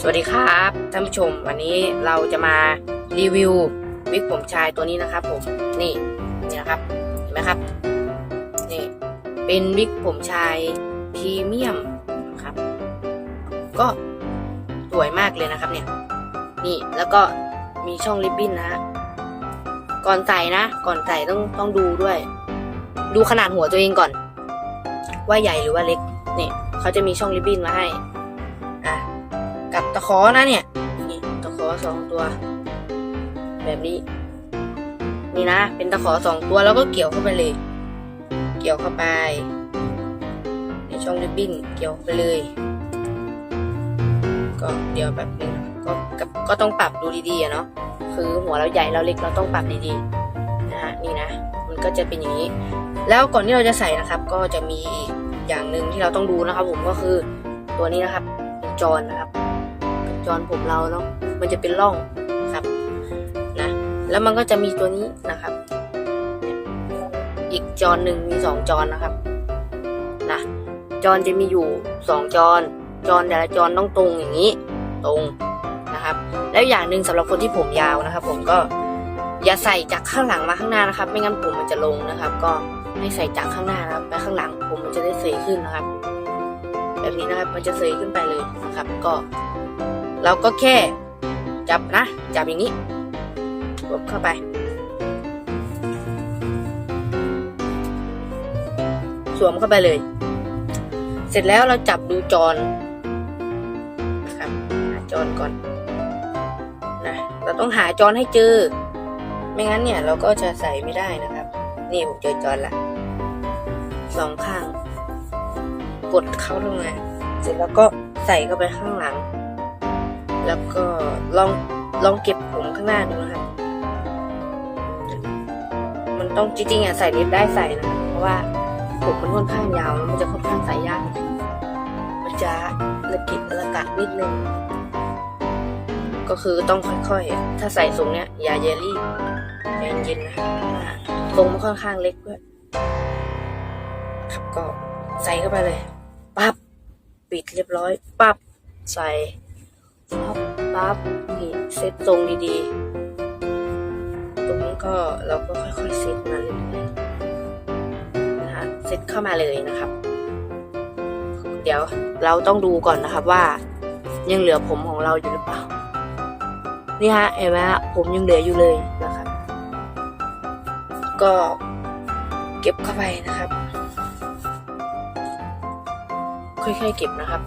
สวัสดีครับท่านผู้ชมวันนี้เราจะมารีวิววิกผมชายตัวนี้นะครับ ผมนี่นี่นะครับเห็นไหมครับนี่เป็นวิกผมชายพรีเมียมนะครับ ก็สวยมากเลยนะครับเนี่ยนี่แล้วก็มีช่องริบบิ้นนะ ก่อนใส่นะ ก่อนใส่ต้องต้องดูด้วย ดูขนาดหัวตัวเองก่อน ว่าใหญ่หรือว่าเล็กนี่เขาจะมีช่องริบบิ้นมาให้ กับตะขอนะเนี่ยนี่ตะขอสองตัว แบบนี้ นี่นะ เป็นตะขอสองตัวแล้วก็เกี่ยวเข้าไปเลย เกี่ยวเข้าไป ในช่องริบบิ้นเกี่ยวไปเลย ก็เดี๋ยวแบบนึงก็ก็ก็ต้องปรับดูดีๆอะเนาะคือหัวเราใหญ่เราเล็กเราต้องปรับดีๆนะฮะนี่นะ มันก็จะเป็นอย่างนี้ แล้วก่อนที่เราจะใส่นะครับ ก็จะมีอีกอย่างหนึ่งที่เราต้องดูนะครับ ผมก็คือตัวนี้นะครับจอนนะครับ จอผมเราเนาะมันจะเป็นร่องครับนะแล้วมันก็จะมีตัวนี้นะครับ อีกจอหนึ่งมีสองจอนะครับนะจอจะมีอยู่สองจอจอแต่ละจอต้องตรงอย่างนี้ตรงนะครับ แล้วอย่างหนึ่งสำหรับคนที่ผมยาวนะครับ ผมก็อย่าใส่จากข้างหลังมาข้างหน้านะครับ ไม่งั้นผมมันจะลงนะครับ ก็ให้ใส่จากข้างหน้านะครับไปข้างหลังผมมันจะได้เสยขึ้นนะครับ แบบนี้นะครับมันจะเสยขึ้นไปเลยนะครับ ก็ เราก็แค่จับนะ จับอย่างนี้กดเข้าไป สวมเข้าไปเลย เสร็จแล้วเราจับดูจอนะครับหาจอนก่อนนะเราต้องหาจอนให้เจอ ไม่งั้นเนี่ยเราก็จะใส่ไม่ได้นะครับ นี่ผมเจอจอนละสองข้าง กดเข้าลงมาเสร็จแล้วก็ใส่เข้าไปข้างหลัง แล้วก็ลองลองเก็บผมข้างหน้าดูนะครับ มันต้องจริงๆอะใส่เล็บได้ใส่นะเพราะว่าผมมันค่อนข้างยาวแล้วมันจะค่อนข้างใส่ยาก มันจะละกิดละกะนิดนึง ก็คือต้องค่อยๆ ถ้าใส่ทรงเนี้ยอย่าเยลี่ใจเย็นๆนะครับอ่าทรงมันค่อนข้างเล็กด้วยครับก็ใส่เข้าไปเลย ปั๊บ ปิดเรียบร้อย ปั๊บ ใส่ ปั๊บปั๊บนี่เซตทรงดีๆ ตรงนี้ก็เราก็ค่อยๆเซตมาเรื่อยๆนะฮะเซตเข้ามาเลยนะครับ เดี๋ยวเราต้องดูก่อนนะครับว่า ยังเหลือผมของเราอยู่หรือเปล่า นี่ฮะเห็นไหมฮะผมยังเหลืออยู่เลยนะครับ ก็เก็บเข้าไปนะครับ ค่อยๆเก็บนะครับ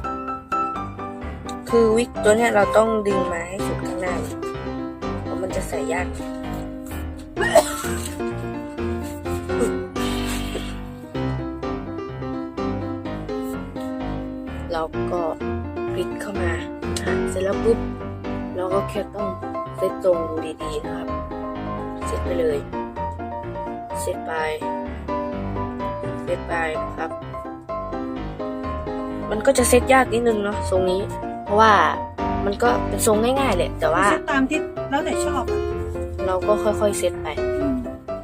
คือวิกตัวเนี้ยเราต้องดึงมาให้สุดข้างหน้าเพราะมันจะใส่ยากเราก็พลิกเข้ามาอะเสร็จแล้วปุ๊บเราก็แค่ต้องเซตตรงดูดีๆนะครับ เซตไปเลย เซตไป เซตไปนะครับ มันก็จะเซตยากนิดนึงเนาะทรงนี้ ราะว่ามันก็เป็นทรงง่ายๆแหละแต่ว่าเซตตามที่แล้วแต่ชอบอะเราก็ค่อยๆเซตไป อืม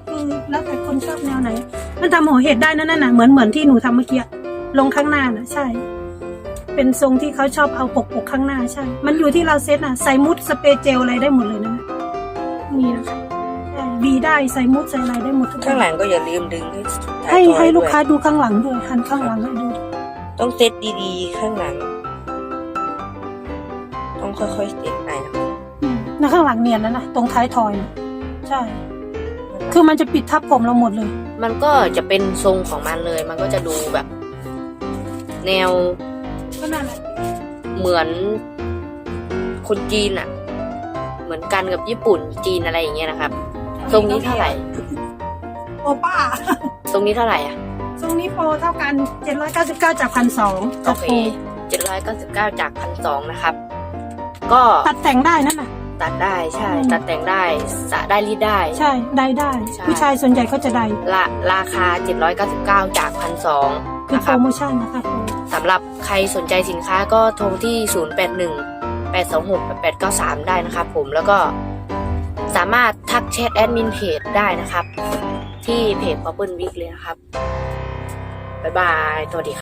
คือแล้วแต่คนชอบแนวไหน มันทำหัวเห็ดได้นั่นน่ะเหมือนเหมือนที่หนูทำเมื่อกี้ลงข้างหน้าน่ะ ใช่ เป็นทรงที่เขาชอบเอาปกปกข้างหน้าใช่ มันอยู่ที่เราเซตอะใส่มุดสเปรย์เจลอะไรได้หมดเลยนะ นี่นะคะใช่บีได้ใส่มุดใส่อะไรได้หมดทุกอย่ข้างหลังก็อย่าลืมดึงให้ท้ายให้ทอยให้ลูกด้วยค้าดูข้างหลังด้วยหันข้างหลังให้ดู ต้องเซตดีๆ ข้างหลัง ต้องค่อยๆเซตไปนะอืมแล้วข้างหลังเนียนแล้วนะตรงท้ายทอยนะใช่ คือมันจะปิดทับผมเราหมดเลย มันก็จะเป็นทรงของมันเลย มันก็จะดูแบบ แนวก็นั่นแหละเหมือนคนจีนอะเหมือนกันกับญี่ปุ่นจีนอะไรอย่างเงี้ยนะครับทรงนี้เท่าไหร่ โอป้าทรงนี้เท่าไหร่อะทรงนี้โปรเท่ากัน 799จากพันสองโอเคเจ็ดร้อยเก้าสิบเก้าจากพันสองนะครับ ก็ตัดแต่งได้นั่นน่ะ ตัดได้ใช่อืมตัดแต่งได้สระได้รีดได้ ใช่ได้ได้ ใช่ ผู้ชายส่วนใหญ่เขาจะได้ละราคา 799 จากพันสองคือนะคโปรรับโมชั่นนะคะโปรสำหรับใครสนใจสินค้าก็โทรที่ 081 826 8893 ได้นะครับผมแล้วก็สามารถทักแชทแอดมินเพจได้นะครับ ที่เพจ Purple Week เลยนะครับ บ๊ายบายสวัสดีครับ